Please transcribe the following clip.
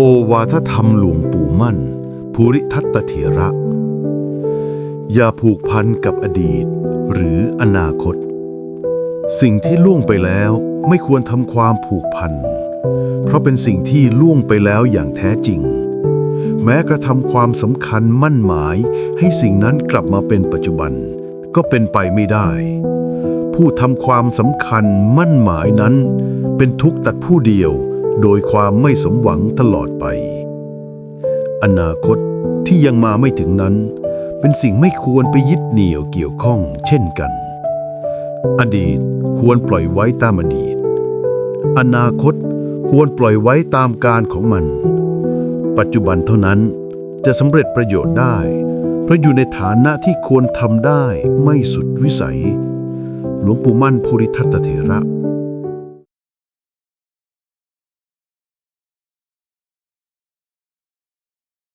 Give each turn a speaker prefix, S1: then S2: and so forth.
S1: โอวาทธรรมหลวงปู่มั่น ภูริทัตเถระ อย่าผูกพันกับอดีต หรืออนาคต สิ่งที่ล่วงไปแล้วไม่ควรทำความผูกพัน เพราะเป็นสิ่งที่ล่วงไปแล้วอย่างแท้จริง แม้กระทำความสำคัญมั่นหมายให้สิ่งนั้นกลับมาเป็นปัจจุบัน ก็เป็นไปไม่ได้ ผู้ทำความสำคัญมั่นหมายนั้น เป็นทุกข์ตัดผู้เดียว โดยความไม่สมหวังตลอดไป อนาคตที่ยังมาไม่ถึงนั้น เป็นสิ่งไม่ควรไปยึดเหนี่ยวเกี่ยวข้องเช่นกัน อดีตควรปล่อยไว้ตามอดีต อนาคตควรปล่อยไว้ตามการของมัน ปัจจุบันเท่านั้นจะสำเร็จประโยชน์ได้ เพราะอยู่ในฐานะที่ควรทำได้ไม่สุดวิสัย หลวงปู่มั่นภูริทัตเถระ